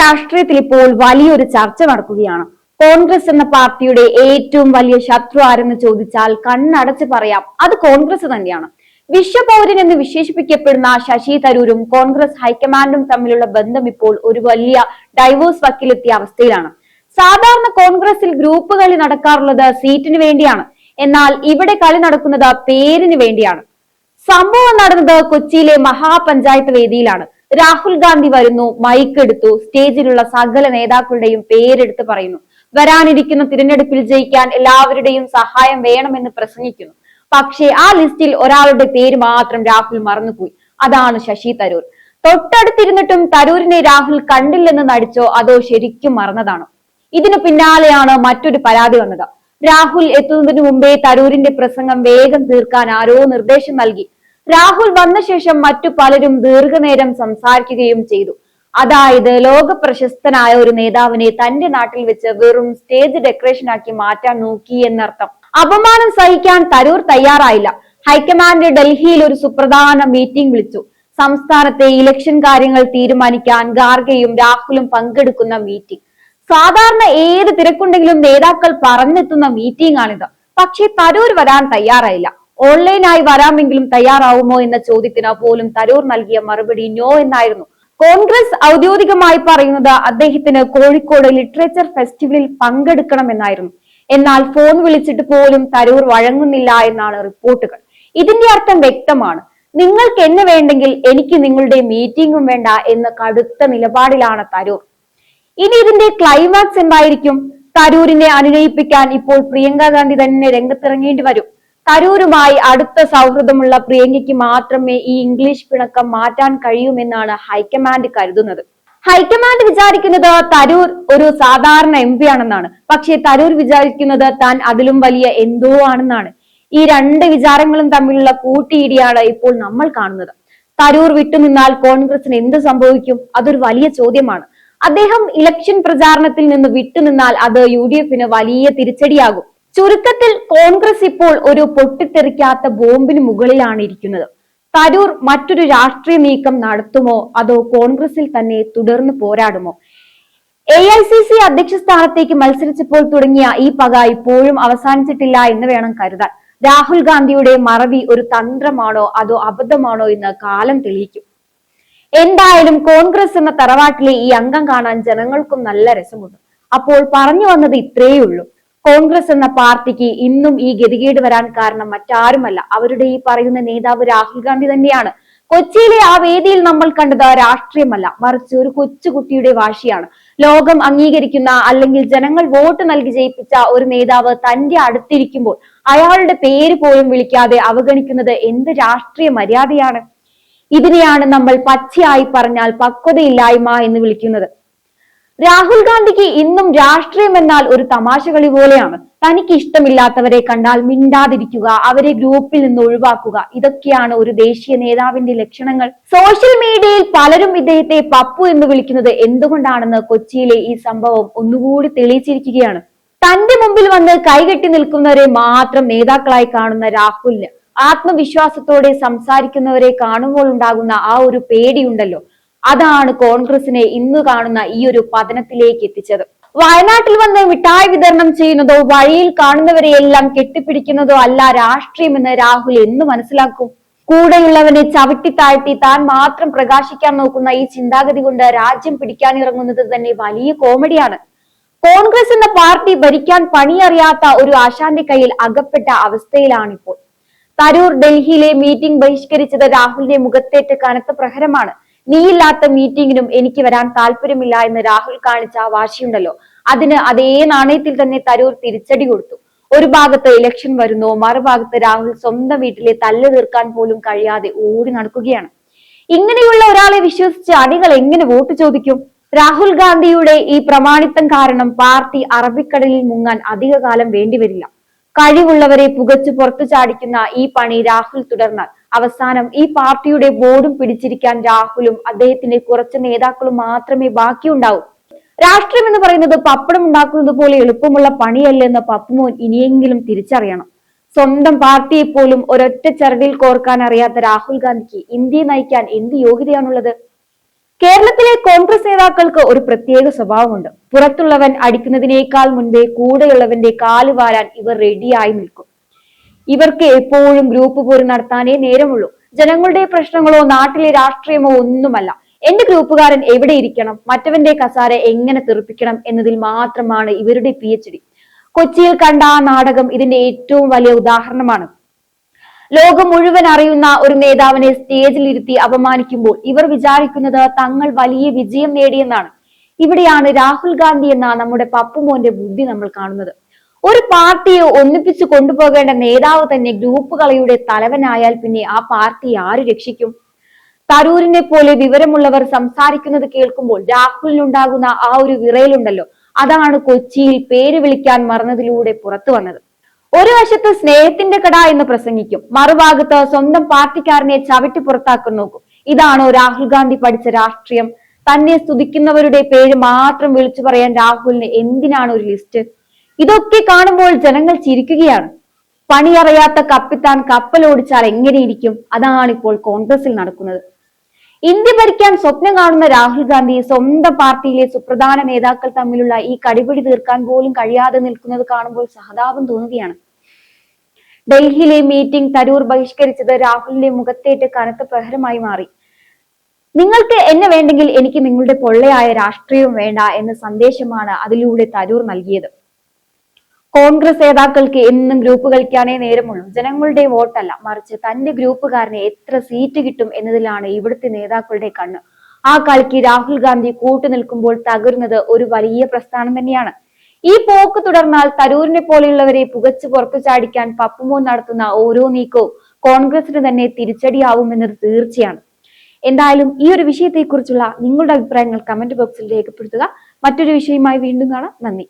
രാഷ്ട്രീയത്തിൽ ഇപ്പോൾ വലിയൊരു ചർച്ച നടക്കുകയാണ്. കോൺഗ്രസ് എന്ന പാർട്ടിയുടെ ഏറ്റവും വലിയ ശത്രു ആരെന്ന് ചോദിച്ചാൽ കണ്ണടച്ച് പറയാം അത് കോൺഗ്രസ് തന്നെയാണ്. വിശ്വപൗരൻ എന്ന് വിശേഷിപ്പിക്കപ്പെടുന്ന ശശി തരൂരും കോൺഗ്രസ് ഹൈക്കമാൻഡും തമ്മിലുള്ള ബന്ധം ഇപ്പോൾ ഒരു വലിയ ഡൈവോഴ്സ് വക്കിലെത്തിയ അവസ്ഥയിലാണ്. സാധാരണ കോൺഗ്രസിൽ ഗ്രൂപ്പ് കളി നടക്കാറുള്ളത് സീറ്റിന് വേണ്ടിയാണ്. എന്നാൽ ഇവിടെ കളി നടക്കുന്നത് പേരിന് വേണ്ടിയാണ്. സംഭവം നടന്നത് കൊച്ചിയിലെ മഹാപഞ്ചായത്ത് വേദിയിലാണ്. രാഹുൽ ഗാന്ധി വരുന്നു മൈക്ക് എടുത്തു സ്റ്റേജിലുള്ള സകല നേതാക്കളുടെയും പേരെടുത്ത് പറയുന്നു. വരാനിരിക്കുന്ന തിരഞ്ഞെടുപ്പിൽ ജയിക്കാൻ എല്ലാവരുടെയും സഹായം വേണമെന്ന് പ്രസംഗിക്കുന്നു. പക്ഷേ ആ ലിസ്റ്റിൽ ഒരാളുടെ പേര് മാത്രം രാഹുൽ മറന്നുപോയി. അതാണ് ശശി തരൂർ. തൊട്ടടുത്തിരുന്നിട്ടും തരൂരിനെ രാഹുൽ കണ്ടില്ലെന്ന് നടിച്ചോ അതോ ശരിക്കും മറന്നതാണോ? ഇതിനു പിന്നാലെയാണ് മറ്റൊരു പരാതി വന്നത്. രാഹുൽ എത്തുന്നതിന് മുമ്പേ തരൂരിന്റെ പ്രസംഗം വേഗം തീർക്കാൻ ആരോ നിർദ്ദേശം നൽകി. രാഹുൽ വന്ന ശേഷം മറ്റു പലരും ദീർഘനേരം സംസാരിക്കുകയും ചെയ്തു. അതായത് ലോക പ്രശസ്തനായ ഒരു നേതാവിനെ തന്റെ നാട്ടിൽ വെച്ച് വെറും സ്റ്റേജ് ഡെക്കറേഷൻ ആക്കി മാറ്റാൻ നോക്കി എന്നർത്ഥം. അപമാനം സഹിക്കാൻ തരൂർ തയ്യാറായില്ല. ഹൈക്കമാൻഡ് ഡൽഹിയിൽ ഒരു സുപ്രധാന മീറ്റിംഗ് വിളിച്ചു. സംസ്ഥാനത്തെ ഇലക്ഷൻ കാര്യങ്ങൾ തീരുമാനിക്കാൻ ഗാർഗയും രാഹുലും പങ്കെടുക്കുന്ന മീറ്റിംഗ്. സാധാരണ ഏത് തിരക്കുണ്ടെങ്കിലും നേതാക്കൾ പറഞ്ഞെത്തുന്ന മീറ്റിംഗ് ആണിത്. പക്ഷേ തരൂർ വരാൻ തയ്യാറായില്ല. ഓൺലൈനായി വരാമെങ്കിലും തയ്യാറാവുമോ എന്ന ചോദ്യത്തിന് പോലും തരൂർ നൽകിയ മറുപടി നോ എന്നായിരുന്നു. കോൺഗ്രസ് ഔദ്യോഗികമായി പറയുന്നത് അദ്ദേഹത്തിന് കോഴിക്കോട് ലിറ്ററേച്ചർ ഫെസ്റ്റിവലിൽ പങ്കെടുക്കണമെന്നായിരുന്നു. എന്നാൽ ഫോൺ വിളിച്ചിട്ട് പോലും തരൂർ വഴങ്ങുന്നില്ല എന്നാണ് റിപ്പോർട്ടുകൾ. ഇതിന്റെ അർത്ഥം വ്യക്തമാണ്. നിങ്ങൾക്ക് എന്നെ വേണ്ടെങ്കിൽ എനിക്ക് നിങ്ങളുടെ മീറ്റിംഗും വേണ്ട എന്ന കടുത്ത നിലപാടിലാണ് തരൂർ. ഇനി ഇതിന്റെ ക്ലൈമാക്സ് എന്തായിരിക്കും? തരൂരിനെ അനുനയിപ്പിക്കാൻ ഇപ്പോൾ പ്രിയങ്ക ഗാന്ധി തന്നെ രംഗത്തിറങ്ങേണ്ടി വരും. തരൂരുമായി അടുത്ത സൗഹൃദമുള്ള പ്രിയങ്കയ്ക്ക് മാത്രമേ ഈ ഇംഗ്ലീഷ് പിണക്കം മാറ്റാൻ കഴിയുമെന്നാണ് ഹൈക്കമാൻഡ് കരുതുന്നത്. ഹൈക്കമാൻഡ് വിചാരിക്കുന്നത് തരൂർ ഒരു സാധാരണ എം പി ആണെന്നാണ്. പക്ഷേ തരൂർ വിചാരിക്കുന്നത് താൻ അതിലും വലിയ എന്തോ ആണെന്നാണ്. ഈ രണ്ട് വിചാരങ്ങളും തമ്മിലുള്ള കൂട്ടിയിടിയാണ് ഇപ്പോൾ നമ്മൾ കാണുന്നത്. തരൂർ വിട്ടുനിന്നാൽ കോൺഗ്രസിന് എന്ത് സംഭവിക്കും? അതൊരു വലിയ ചോദ്യമാണ്. അദ്ദേഹം ഇലക്ഷൻ പ്രചാരണത്തിൽ നിന്ന് വിട്ടുനിന്നാൽ അത് യു ഡി എഫിന് വലിയ തിരിച്ചടിയാകും. ചുരുക്കത്തിൽ കോൺഗ്രസ് ഇപ്പോൾ ഒരു പൊട്ടിത്തെറിക്കാത്ത ബോംബിന് മുകളിലാണ് ഇരിക്കുന്നത്. തരൂർ മറ്റൊരു രാഷ്ട്രീയ നീക്കം നടത്തുമോ? അതോ കോൺഗ്രസിൽ തന്നെ തുടർന്ന് പോരാടുമോ? എ ഐ സി സി അധ്യക്ഷ സ്ഥാനത്തേക്ക് മത്സരിച്ചപ്പോൾ തുടങ്ങിയ ഈ പക ഇപ്പോഴും അവസാനിച്ചിട്ടില്ല എന്ന് വേണം കരുതാൻ. രാഹുൽ ഗാന്ധിയുടെ മറവി ഒരു തന്ത്രമാണോ? അതോ അബദ്ധമാണോ എന്ന് കാലം തെളിയിക്കും. എന്തായാലും കോൺഗ്രസ് എന്ന തറവാട്ടിലെ ഈ അംഗം കാണാൻ ജനങ്ങൾക്കും നല്ല രസമുണ്ട്. അപ്പോൾ പറഞ്ഞു വന്നത് ഇത്രയേ ഉള്ളൂ. കോൺഗ്രസ് എന്ന പാർട്ടിക്ക് ഇന്നും ഈ ഗതികേട് വരാൻ കാരണം മറ്റാരുമല്ല. അവരുടെ ഈ പറയുന്ന നേതാവ് രാഹുൽ ഗാന്ധി തന്നെയാണ്. കൊച്ചിയിലെ ആ വേദിയിൽ നമ്മൾ കണ്ടത് രാഷ്ട്രീയമല്ല. മറിച്ച് ഒരു കൊച്ചുകുട്ടിയുടെ വാശിയാണ്. ലോകം അംഗീകരിക്കുന്ന അല്ലെങ്കിൽ ജനങ്ങൾ വോട്ട് നൽകി ജയിപ്പിച്ച ഒരു നേതാവ് തന്റെ അടുത്തിരിക്കുമ്പോൾ അയാളുടെ പേര് പോലും വിളിക്കാതെ അവഗണിക്കുന്നത് എന്ത് രാഷ്ട്രീയ മര്യാദയാണ്? ഇതിനെയാണ് നമ്മൾ പച്ചയായി പറഞ്ഞാൽ പക്വതയില്ലായ്മ എന്ന് വിളിക്കുന്നത്. രാഹുൽ ഗാന്ധിക്ക് ഇന്നും രാഷ്ട്രീയം എന്നാൽ ഒരു തമാശ കളി പോലെയാണ്. തനിക്ക് ഇഷ്ടമില്ലാത്തവരെ കണ്ടാൽ മിണ്ടാതിരിക്കുക അവരെ ഗ്രൂപ്പിൽ നിന്ന് ഒഴിവാക്കുക ഇതൊക്കെയാണ് ഒരു ദേശീയ നേതാവിന്റെ ലക്ഷണങ്ങൾ. സോഷ്യൽ മീഡിയയിൽ പലരും ഇദ്ദേഹത്തെ പപ്പു എന്ന് വിളിക്കുന്നത് എന്തുകൊണ്ടാണെന്ന് കൊച്ചിയിലെ ഈ സംഭവം ഒന്നുകൂടി തെളിയിച്ചിരിക്കുകയാണ്. തന്റെ മുമ്പിൽ വന്ന് കൈകെട്ടി നിൽക്കുന്നവരെ മാത്രം നേതാക്കളായി കാണുന്ന രാഹുലിന് ആത്മവിശ്വാസത്തോടെ സംസാരിക്കുന്നവരെ കാണുമ്പോൾ ഉണ്ടാകുന്ന ആ ഒരു പേടിയുണ്ടല്ലോ. അതാണ് കോൺഗ്രസിനെ ഇന്ന് കാണുന്ന ഈ ഒരു പതനത്തിലേക്ക് എത്തിച്ചത്. വയനാട്ടിൽ വന്ന് മിഠായി വിതരണം ചെയ്യുന്നതോ വഴിയിൽ കാണുന്നവരെയെല്ലാം കെട്ടിപ്പിടിക്കുന്നതോ അല്ല രാഷ്ട്രീയമെന്ന് രാഹുൽ എന്ന് മനസ്സിലാക്കും. കൂടെയുള്ളവനെ ചവിട്ടി താഴ്ത്തി താൻ മാത്രം പ്രകാശിക്കാൻ നോക്കുന്ന ഈ ചിന്താഗതി കൊണ്ട് രാജ്യം പിടിക്കാൻ ഇറങ്ങുന്നത് തന്നെ വലിയ കോമഡിയാണ്. കോൺഗ്രസ് എന്ന പാർട്ടി ഭരിക്കാൻ പണിയറിയാത്ത ഒരു ആശാന്റെ കയ്യിൽ അകപ്പെട്ട അവസ്ഥയിലാണിപ്പോൾ. തരൂർ ഡൽഹിയിലെ മീറ്റിംഗ് ബഹിഷ്കരിച്ചത് രാഹുലിന്റെ മുഖത്തേറ്റ കനത്ത പ്രഹരമാണ്. നീയില്ലാത്ത മീറ്റിംഗിനും എനിക്ക് വരാൻ താല്പര്യമില്ല എന്ന് രാഹുൽ കാണിച്ച ആ വാശിയുണ്ടല്ലോ. അതിന് അതേ നാണയത്തിൽ തന്നെ തരൂർ തിരിച്ചടി കൊടുത്തു. ഒരു ഭാഗത്ത് ഇലക്ഷൻ വരുന്നു മറുഭാഗത്ത് രാഹുൽ സ്വന്തം വീട്ടിലെ തല്ല് തീർക്കാൻ പോലും കഴിയാതെ ഓടി നടക്കുകയാണ്. ഇങ്ങനെയുള്ള ഒരാളെ വിശ്വസിച്ച് അണികൾ എങ്ങനെ വോട്ട് ചോദിക്കും? രാഹുൽ ഗാന്ധിയുടെ ഈ പ്രമാണിത്തം കാരണം പാർട്ടി അറബിക്കടലിൽ മുങ്ങാൻ അധികകാലം വേണ്ടിവരില്ല. കഴിവുള്ളവരെ പുകച്ചു പുറത്തു ചാടിക്കുന്ന ഈ പണി രാഹുൽ തുടർന്നാൽ അവസാനം ഈ പാർട്ടിയുടെ ബോർഡും പിടിച്ചിരിക്കാൻ രാഹുലും അദ്ദേഹത്തിന്റെ കുറച്ച് നേതാക്കളും മാത്രമേ ബാക്കിയുണ്ടാവൂ. രാഷ്ട്രീയം എന്ന് പറയുന്നത് പപ്പടം ഉണ്ടാക്കുന്നത് പോലെ എളുപ്പമുള്ള പണിയല്ലെന്ന് പപ്പുമോൻ ഇനിയെങ്കിലും തിരിച്ചറിയണം. സ്വന്തം പാർട്ടിയെ പോലും ഒരൊറ്റ ചരടിൽ കോർക്കാൻ അറിയാത്ത രാഹുൽ ഗാന്ധിക്ക് ഇന്ത്യയെ നയിക്കാൻ എന്ത് യോഗ്യതയാണുള്ളത്? കേരളത്തിലെ കോൺഗ്രസ് നേതാക്കൾക്ക് ഒരു പ്രത്യേക സ്വഭാവമുണ്ട്. പുറത്തുള്ളവൻ അടിക്കുന്നതിനേക്കാൾ മുൻപേ കൂടെയുള്ളവന്റെ കാൽ വാരാൻ ഇവർ റെഡിയായി നിൽക്കും. ഇവർക്ക് എപ്പോഴും ഗ്രൂപ്പ് പോലും നടത്താനേ നേരമുള്ളൂ. ജനങ്ങളുടെ പ്രശ്നങ്ങളോ നാട്ടിലെ രാഷ്ട്രീയമോ ഒന്നുമല്ല. എന്റെ ഗ്രൂപ്പുകാരൻ എവിടെ ഇരിക്കണം? മറ്റവന്റെ കസാര എങ്ങനെ തെറിപ്പിക്കണം എന്നതിൽ മാത്രമാണ് ഇവരുടെ പി എച്ച് ഡി. കൊച്ചിയിൽ കണ്ട ആ നാടകം ഇതിന്റെ ഏറ്റവും വലിയ ഉദാഹരണമാണ്. ലോകം മുഴുവൻ അറിയുന്ന ഒരു നേതാവിനെ സ്റ്റേജിലിരുത്തി അപമാനിക്കുമ്പോൾ ഇവർ വിചാരിക്കുന്നത് തങ്ങൾ വലിയ വിജയം നേടിയെന്നാണ്. ഇവിടെയാണ് രാഹുൽ ഗാന്ധി എന്ന നമ്മുടെ പപ്പുമോന്റെ ബുദ്ധി നമ്മൾ കാണുന്നത്. ഒരു പാർട്ടിയെ ഒന്നിപ്പിച്ചു കൊണ്ടുപോകേണ്ട നേതാവ് തന്നെ ഗ്രൂപ്പ് കളിയുടെ തലവനായാൽ പിന്നെ ആ പാർട്ടി ആര് രക്ഷിക്കും? തരൂരിനെ പോലെ വിവരമുള്ളവർ സംസാരിക്കുന്നത് കേൾക്കുമ്പോൾ രാഹുലിനുണ്ടാകുന്ന ആ ഒരു വിറയിലുണ്ടല്ലോ. അതാണ് കൊച്ചിയിൽ പേര് വിളിക്കാൻ മറന്നതിലൂടെ പുറത്തു വന്നത്. ഒരു വശത്ത് സ്നേഹത്തിന്റെ കട എന്ന് പ്രസംഗിക്കും മറുഭാഗത്ത് സ്വന്തം പാർട്ടിക്കാരനെ ചവിട്ടി പുറത്താക്കാൻ നോക്കും. ഇതാണോ രാഹുൽ ഗാന്ധി പഠിച്ച രാഷ്ട്രീയം. തന്നെ സ്തുതിക്കുന്നവരുടെ പേര് മാത്രം വിളിച്ചു പറയാൻ രാഹുലിന് എന്തിനാണ് ഒരു ലിസ്റ്റ് ഇതൊക്കെ കാണുമ്പോൾ ജനങ്ങൾ ചിരിക്കുകയാണ്. പണിയറിയാത്ത കപ്പിത്താൻ കപ്പലോടിച്ചാൽ എങ്ങനെയിരിക്കും? അതാണ് ഇപ്പോൾ കോൺഗ്രസിൽ നടക്കുന്നത്. ഇന്ത്യ ഭരിക്കാൻ സ്വപ്നം കാണുന്ന രാഹുൽ ഗാന്ധി സ്വന്തം പാർട്ടിയിലെ സുപ്രധാന നേതാക്കൾ തമ്മിലുള്ള ഈ കടിപിടി തീർക്കാൻ പോലും കഴിയാതെ നിൽക്കുന്നത് കാണുമ്പോൾ സഹതാപം തോന്നുകയാണ്. ഡൽഹിയിലെ മീറ്റിംഗ് തരൂർ ബഹിഷ്കരിച്ചത് രാഹുലിന്റെ മുഖത്തേറ്റ് കനത്ത പ്രഹരമായി മാറി. നിങ്ങൾക്ക് എന്നെ വേണ്ടെങ്കിൽ എനിക്ക് നിങ്ങളുടെ പൊള്ളയായ രാഷ്ട്രീയവും വേണ്ട എന്ന സന്ദേശമാണ് അതിലൂടെ തരൂർ നൽകിയത്. കോൺഗ്രസ് നേതാക്കൾക്ക് എന്നും ഗ്രൂപ്പ് കളിക്കാനേ നേരമുള്ളൂ. ജനങ്ങളുടെ വോട്ടല്ല. മറിച്ച് തന്റെ ഗ്രൂപ്പുകാരന് എത്ര സീറ്റ് കിട്ടും എന്നതിലാണ് ഇവിടുത്തെ നേതാക്കളുടെ കണ്ണ്. ആ കളിക്ക് രാഹുൽ ഗാന്ധി കൂട്ടുനിൽക്കുമ്പോൾ തകരുന്നത് ഒരു വലിയ പ്രസ്ഥാനം തന്നെയാണ്. ഈ പോക്ക് തുടർന്നാൽ തരൂരിനെ പോലെയുള്ളവരെ പുകച്ചു പുറത്തു ചാടിക്കാൻ പപ്പുമോൻ നടത്തുന്ന ഓരോ നീക്കവും കോൺഗ്രസിന് തന്നെ തിരിച്ചടിയാവുമെന്നത് തീർച്ചയാണ്. എന്തായാലും ഈ ഒരു വിഷയത്തെക്കുറിച്ചുള്ള നിങ്ങളുടെ അഭിപ്രായങ്ങൾ കമന്റ് ബോക്സിൽ രേഖപ്പെടുത്തുക. മറ്റൊരു വിഷയമായി വീണ്ടും കാണാം. നന്ദി.